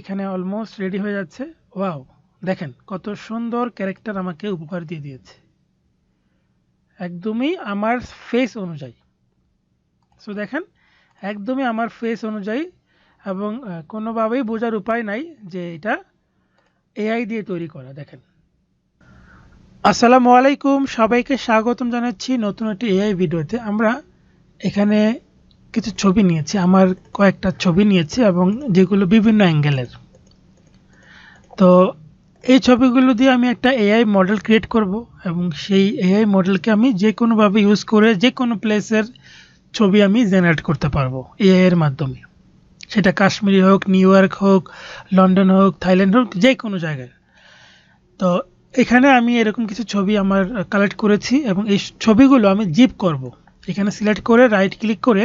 এখানে almost ready হয়ে যাচ্ছে। ওয়াও দেখেন কত সুন্দর ক্যারেক্টার আমাকে উপহার দিয়ে দিয়েছে। একদমই আমার ফেস অনুযায়ী। সো দেখেন, একদমই আমার ফেস অনুযায়ী এবং কোনোভাবেই বোঝার উপায় নাই যে এটা এআই দিয়ে তৈরি করা, দেখেন। আসসালামু আলাইকুম, সবাইকে স্বাগতম জানাচ্ছি নতুন একটি এআই ভিডিওতে। আমরা এখানে কিছু ছবি নিয়েছি, আমার কয়েকটা ছবি নিয়েছি এবং যেগুলো বিভিন্ন অ্যাঙ্গেলের। তো এই ছবিগুলো দিয়ে আমি একটা এআই মডেল ক্রিয়েট করব এবং সেই এআই মডেলকে আমি যে কোনোভাবে ইউজ করে যে কোনো প্লেসের ছবি আমি জেনারেট করতে পারব এআই এর মাধ্যমে। সেটা কাশ্মীরি হোক, নিউ ইয়র্ক হোক, লন্ডন হোক, থাইল্যান্ড হোক, যে কোনো জায়গায়। তো এখানে আমি এরকম কিছু ছবি আমার কালেক্ট করেছি এবং এই ছবিগুলো আমি জিপ করব। এখানে সিলেক্ট করে রাইট ক্লিক করে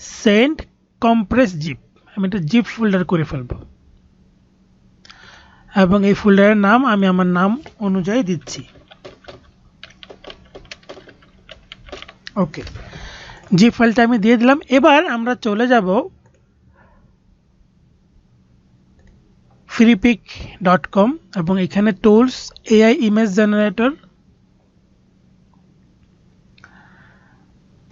সেন্ড কম্প্রেস জিপ, আমি একটা জিপ ফোল্ডার করে ফেলব। এবং এই ফোল্ডারের নাম আমি আমার নাম অনুযায়ী দিচ্ছি। ওকে জিপ ফাইলটা আমি দিয়ে দিলাম। এবার আমরা চলে যাব ফ্রিপিক ডট কম এবং এখানে টুলস এআই ইমেজ জেনারেটর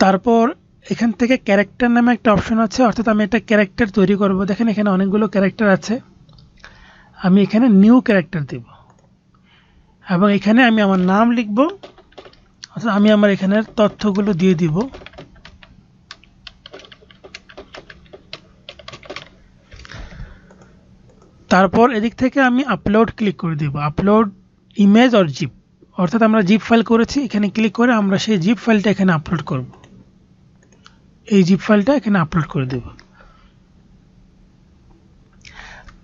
তারপর এখান থেকে ক্যারেক্টার নামে একটা অপশন আছে, অর্থাৎ আমি একটা ক্যারেক্টার তৈরি করব। দেখেন এখানে অনেকগুলো ক্যারেক্টার আছে। আমি এখানে নিউ ক্যারেক্টার দেব। এবং এখানে আমি আমার নাম লিখব, অর্থাৎ আমি আমার এখানের তথ্যগুলো দিয়ে দিব। তারপর এদিক থেকে আমি আপলোড ক্লিক করে দেব। আপলোড ইমেজ অর জিপ অর্থাৎ আমরা জিপ ফাইল করেছি, এখানে ক্লিক করে আমরা সেই জিপ ফাইলটা এখানে আপলোড করব। এই জিপ ফাইলটা এখানে আপলোড করে দেব।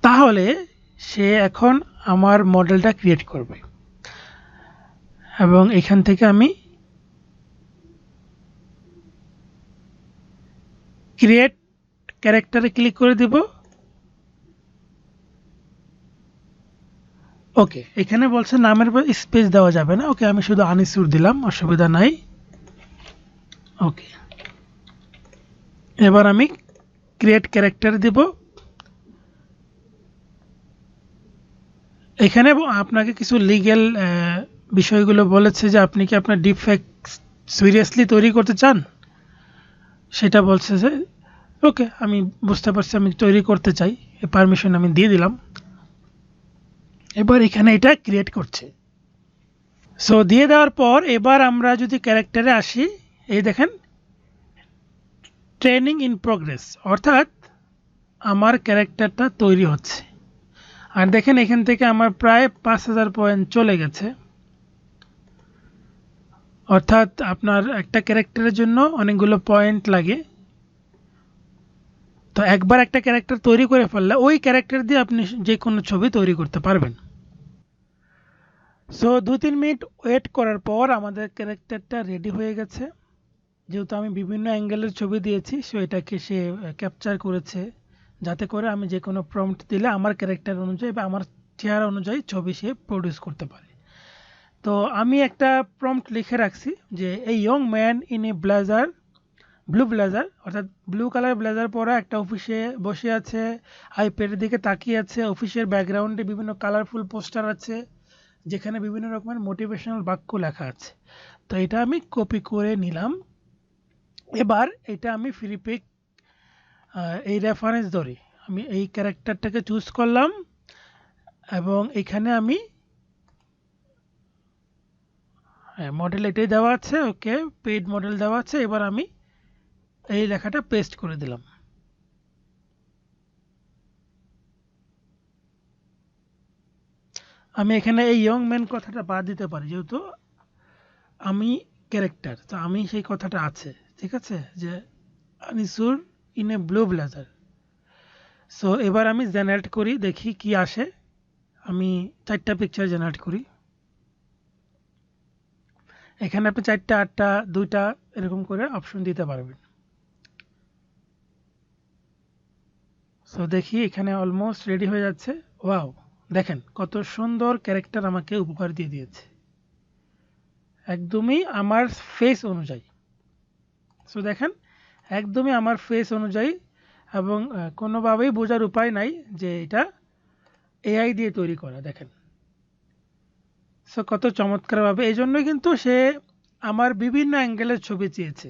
তাহলে সে এখন আমার মডেলটা ক্রিয়েট করবে। এবং এখান থেকে আমি ক্রিয়েট ক্যারেক্টারে ক্লিক করে দিব। ওকে এখানে বলছে নামের স্পেস দেওয়া যাবে না। ওকে আমি শুধু আনিসুর দিলাম, অসুবিধা নাই। ওকে এবার আমি ক্রিয়েট ক্যারেক্টার দিব। এখানে আপনাকে কিছু লিগ্যাল বিষয়গুলো বলেছে যে আপনি কি আপনার ডিফেক্ট সিরিয়াসলি তৈরি করতে চান? সেটা বলছে যে, ওকে, আমি বুঝতে পারছি, আমি তৈরি করতে চাই। পারমিশন আমি দিয়ে দিলাম। এবার এখানে এটা ক্রিয়েট করছে। সো দিয়ে দেওয়ার পর এবার আমরা যদি ক্যারেক্টারে আসি, এই দেখেন ট্রেনিং ইন প্রোগ্রেস অর্থাৎ আমার ক্যারেক্টারটা তৈরি হচ্ছে। আর দেখেন এখান থেকে আমার প্রায় পাঁচ হাজার পয়েন্ট চলে গেছে। অর্থাৎ আপনার একটা ক্যারেক্টারের জন্য অনেকগুলো পয়েন্ট লাগে। তো একবার একটা ক্যারেক্টার তৈরি করে ফেললে ওই ক্যারেক্টার দিয়ে আপনি যে কোনো ছবি তৈরি করতে পারবেন। সো দু তিন মিনিট ওয়েট করার পর আমাদের ক্যারেক্টারটা রেডি হয়ে গেছে। যেহেতু আমি বিভিন্ন অ্যাঙ্গেলের ছবি দিয়েছি সো এটাকে সে ক্যাপচার করেছে। যাতে করে আমি যে কোনো প্রম্পট দিলে আমার ক্যারেক্টার অনুযায়ী বা আমার চেহারা অনুযায়ী ছবি সে প্রডিউস করতে পারে। তো আমি একটা প্রম্পট লিখে রাখছি যে এই young man in a blazer blue blazer অর্থাৎ ব্লু কালার ব্লেজার পরা একটা অফিসে বসে আছে আইপ্যাডের দিকে তাকিয়ে আছে অফিসের ব্যাকগ্রাউন্ডে বিভিন্ন কালারফুল পোস্টার আছে, যেখানে বিভিন্ন রকমের মোটিভেশনাল বাক্য লেখা আছে। তো এটা আমি কপি করে নিলাম। এবার এটা আমি ফ্রিপিক এই রেফারেন্স ধরে। আমি এই ক্যারেক্টারটাকে চুজ করলাম এবং এখানে আমি হ্যাঁ মডেল এটাই দেওয়া আছে, ওকে পেড মডেল দেওয়া আছে। এবার আমি এই লেখাটা পেস্ট করে দিলাম। আমি এখানে এই ইয়ং ম্যান কথাটা বাদ দিতে পারি, যেহেতু আমি ক্যারেক্টার তো আমি সেই কথাটা আছে। ঠিক আছে? যে Anisur in a blue blazer so এবার আমি জেনারেট করি, দেখি কি আসে। আমি চারটা পিকচার জেনারেট করি। এখানে আপনি চারটা, আটটা, দুইটা এরকম করে অপশন দিতে পারবেন। সো দেখি এখানে অলমোস্ট রেডি হয়ে যাচ্ছে। ওয়াও দেখেন, কত সুন্দর ক্যারেক্টার আমাকে উপহার দিয়ে দিয়েছে। একদমই আমার ফেস অনুযায়ী। সো দেখেন, একদমই আমার ফেস অনুযায়ী এবং কোনোভাবেই বোঝার উপায় নাই যে এটা এআই দিয়ে তৈরি করা, দেখেন। সো কত চমৎকারভাবে। এই জন্যই কিন্তু সে আমার বিভিন্ন অ্যাঙ্গেলের ছবি চেয়েছে।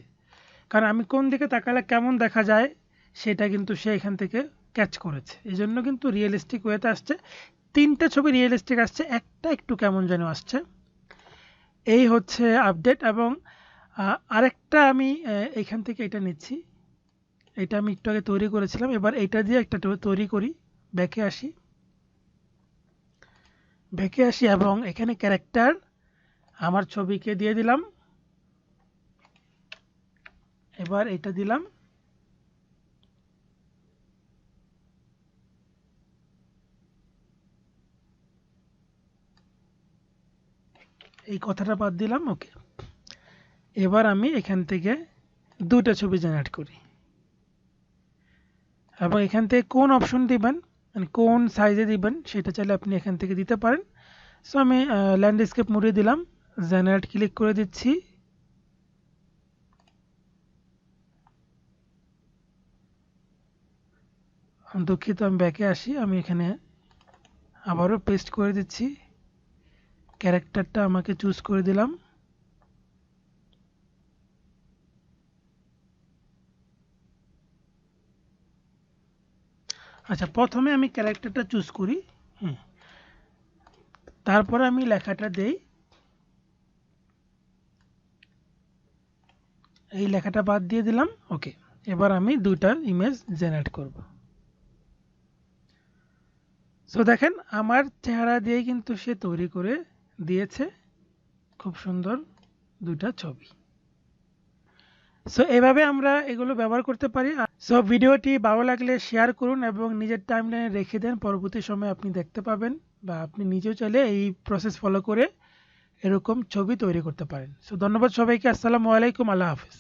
কারণ আমি কোন দিকে তাকালে কেমন দেখা যায়, সেটা কিন্তু সে এখান থেকে ক্যাচ করেছে। এই জন্য কিন্তু রিয়েলিস্টিক ওয়েতে আসছে। তিনটে ছবি রিয়েলিস্টিক আসছে, একটা একটু কেমন যেন আসছে। এই হচ্ছে আপডেট এবং আরেকটা আমি এখান থেকে এটা নিচ্ছি। এটা আমি একটু আগে তৈরি করেছিলাম। এবার এটা দিয়ে একটা তৈরি করি। ব্যাকে আসি। ব্যাকে আসি এবং এখানে ক্যারেক্টার আমার ছবিকে দিয়ে দিলাম। এবার এটা দিলাম। এই কথাটা বাদ দিলাম, ওকে। এবার আমি এখান থেকে দুটা ছবি জেনারেট করি। এবং এখান থেকে কোন অপশন দিবেন মানে কোন সাইজে দিবেন, সেটা চাইলে আপনি এখান থেকে দিতে পারেন। সো আমি ল্যান্ডস্কেপ মুড়ে দিলাম জেনারেট ক্লিক করে দিচ্ছি। দুঃখিত, আমি ব্যাকে আসি, আমি এখানে আবারও পেস্ট করে দিচ্ছি। ক্যারেক্টারটা আমাকে চুজ করে দিলাম। আচ্ছা প্রথমে আমি ক্যারেক্টারটা চুজ করি। হুম। তারপরে আমি লেখাটা দেই। এই লেখাটা বাদ দিয়ে দিলাম। ওকে, এবার আমি দুইটা ইমেজ জেনারেট করব। সো দেখেন, আমার চেহারা দিয়ে কিন্তু সে তৈরি করে দিয়েছে। খুব সুন্দর দুটা ছবি। সো এভাবে আমরা এগুলো ব্যবহার করতে পারি। সো ভিডিওটি ভালো লাগলে শেয়ার করুন এবং নিজের টাইমলাইনে রেখে দেন। পরবর্তী সময় আপনি দেখতে পাবেন বা আপনি নিজেও চাইলে এই প্রসেস ফলো করে এরকম ছবি তৈরি করতে পারেন। সো ধন্যবাদ সবাইকে। আসসালামু আলাইকুম। আল্লাহ হাফিজ।